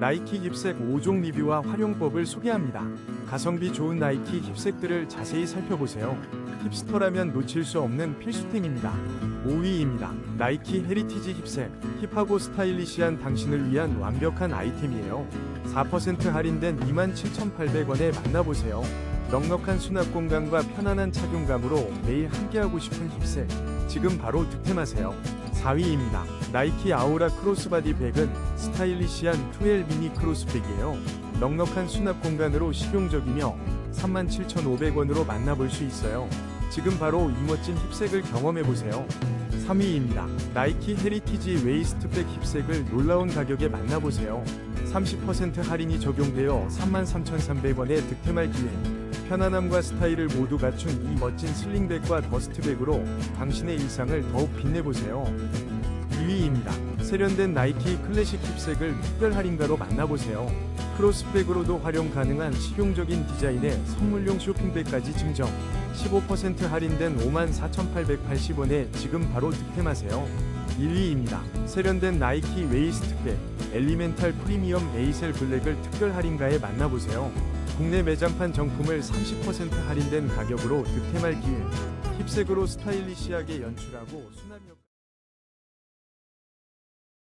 나이키 힙색 5종 리뷰와 활용법을 소개합니다. 가성비 좋은 나이키 힙색들을 자세히 살펴보세요. 힙스터라면 놓칠 수 없는 필수템입니다. 5위입니다. 나이키 헤리티지 힙색. 힙하고 스타일리시한 당신을 위한 완벽한 아이템이에요. 4% 할인된 27,800원에 만나보세요. 넉넉한 수납 공간과 편안한 착용감으로 매일 함께하고 싶은 힙색. 지금 바로 득템하세요. 4위입니다. 나이키 아우라 크로스바디 백은 스타일리시한 2L 미니 크로스백이에요. 넉넉한 수납 공간으로 실용적이며 37,500원으로 만나볼 수 있어요. 지금 바로 이 멋진 힙색을 경험해보세요. 3위입니다. 나이키 헤리티지 웨이스트백 힙색을 놀라운 가격에 만나보세요. 30% 할인이 적용되어 33,300원에 득템할 기회. 편안함과 스타일을 모두 갖춘 이 멋진 슬링백과 더스트백으로 당신의 일상을 더욱 빛내보세요. 2위입니다. 세련된 나이키 클래식 힙색을 특별 할인가로 만나보세요. 크로스백으로도 활용 가능한 실용적인 디자인의 선물용 쇼핑백까지 증정. 15% 할인된 54,880원에 지금 바로 득템하세요. 1위입니다. 세련된 나이키 웨이스트백 엘리멘탈 프리미엄 에이셀 블랙을 특별 할인가에 만나보세요. 국내 매장판 정품을 30% 할인된 가격으로 득템할 기회. 힙색으로 스타일리시하게 연출하고 수납력